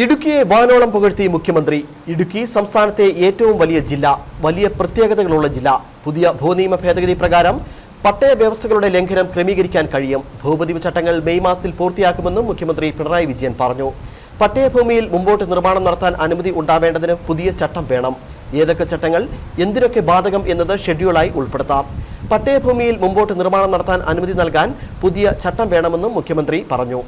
ഇടുക്കിയെ വാനോളം പുകഴ്ത്തി മുഖ്യമന്ത്രി. ഇടുക്കി സംസ്ഥാനത്തെ ഏറ്റവും വലിയ ജില്ല വലിയ പ്രത്യേകതകളുള്ള ജില്ല. പുതിയ ഭൂനിയമ ഭേദഗതി പ്രകാരം പട്ടയ വ്യവസ്ഥകളുടെ ലംഘനം ക്രമീകരിക്കാൻ കഴിയും. ഭൂപതിവ് ചട്ടങ്ങൾ മെയ് മാസത്തിൽ പൂർത്തിയാക്കുമെന്നും മുഖ്യമന്ത്രി പിണറായി വിജയൻ പറഞ്ഞു. പട്ടയഭൂമിയിൽ മുമ്പോട്ട് നിർമ്മാണം നടത്താൻ അനുമതി ഉണ്ടാവേണ്ടതിന് പുതിയ ചട്ടം വേണം. ഏതൊക്കെ ചട്ടങ്ങൾ എന്തിനൊക്കെ ബാധകം എന്നത് ഷെഡ്യൂളായി ഉൾപ്പെടുത്താം. പട്ടയഭൂമിയിൽ മുമ്പോട്ട് നിർമ്മാണം നടത്താൻ അനുമതി നൽകാൻ പുതിയ ചട്ടം വേണമെന്നും മുഖ്യമന്ത്രി പറഞ്ഞു.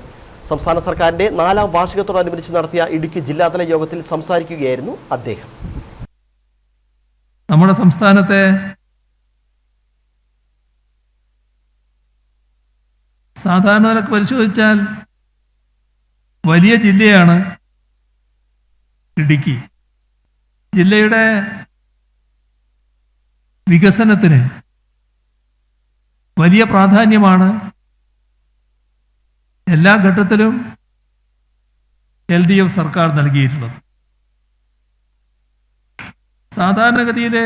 സംസ്ഥാന സർക്കാരിന്റെ നാലാം വാർഷികത്തോടനുബന്ധിച്ച് നടത്തിയ ഇടുക്കി ജില്ലാതല യോഗത്തിൽ സംസാരിക്കുകയായിരുന്നു അദ്ദേഹം. നമ്മുടെ സംസ്ഥാനത്തെ സാധാരണ നിലയ്ക്ക് പരിശോധിച്ചാൽ വലിയ ജില്ലയാണ് ഇടുക്കി. ജില്ലയുടെ വികസനത്തിന് വലിയ പ്രാധാന്യമാണ് എല്ലാ ഘട്ടത്തിലും എൽ ഡി എഫ് സർക്കാർ നൽകിയിട്ടുള്ളത്. സാധാരണഗതിയിലെ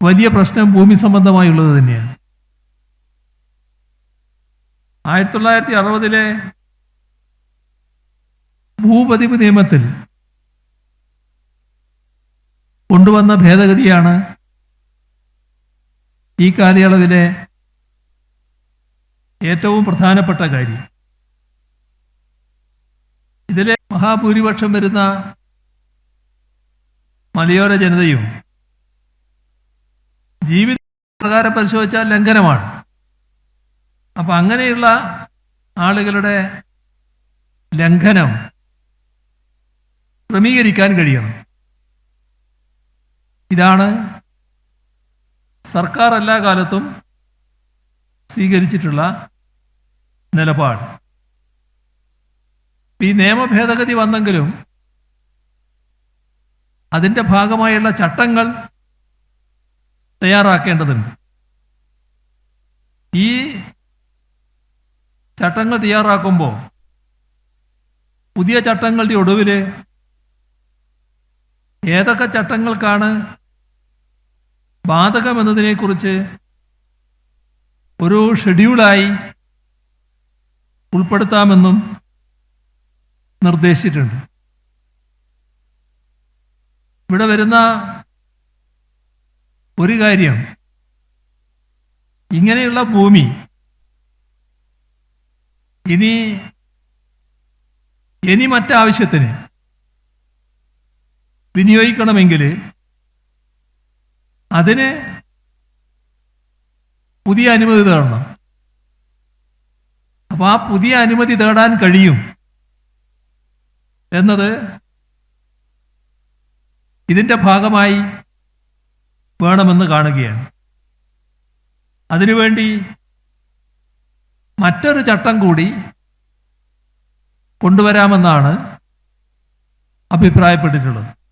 വലിയ പ്രശ്നം ഭൂമി സംബന്ധമായുള്ളത് തന്നെയാണ്. ആയിരത്തി തൊള്ളായിരത്തി അറുപതിലെ ഭൂപതിവ് നിയമത്തിൽ കൊണ്ടുവന്ന ഭേദഗതിയാണ് ഈ കാലയളവിലെ ഏറ്റവും പ്രധാനപ്പെട്ട കാര്യം. ഇതിലെ മഹാഭൂരിപക്ഷം വരുന്ന മലയോര ജനതയും ജീവിത പ്രകാരം പരിശോധിച്ചാൽ ലംഘനമാണ്. അപ്പൊ അങ്ങനെയുള്ള ആളുകളുടെ ലംഘനം ക്രമീകരിക്കാൻ കഴിയണം. ഇതാണ് സർക്കാർ എല്ലാ കാലത്തും സ്വീകരിച്ചിട്ടുള്ള നിലപാട്. ഈ നിയമ ഭേദഗതി വന്നെങ്കിലും അതിന്റെ ഭാഗമായുള്ള ചട്ടങ്ങൾ തയ്യാറാക്കേണ്ടതുണ്ട്. ഈ ചട്ടങ്ങൾ തയ്യാറാക്കുമ്പോൾ പുതിയ ചട്ടങ്ങളുടെ ഒടുവിൽ ഏതൊക്കെ ചട്ടങ്ങൾക്കാണ് ബാധകമെന്നതിനെക്കുറിച്ച് ഒരു ഷെഡ്യൂളായി ഉൾപ്പെടുത്താമെന്നും നിർദ്ദേശിച്ചിട്ടുണ്ട്. ഇവിടെ വരുന്ന ഒരു കാര്യം ഇങ്ങനെയുള്ള ഭൂമി ഇനി ഇനി മറ്റാവശ്യത്തിന് വിനിയോഗിക്കണമെങ്കിൽ അതിന് പുതിയ അനുമതി തേടണം. അപ്പൊ ആ പുതിയ അനുമതി തേടാൻ കഴിയും. എന്നത് ഇതിന്റെ ഭാഗമായി വേണമെന്ന് കാണുകയാണ്. അതിനുവേണ്ടി മറ്റൊരു ചട്ടം കൂടി കൊണ്ടുവരാമെന്നാണ് അഭിപ്രായപ്പെട്ടിട്ടുള്ളത്.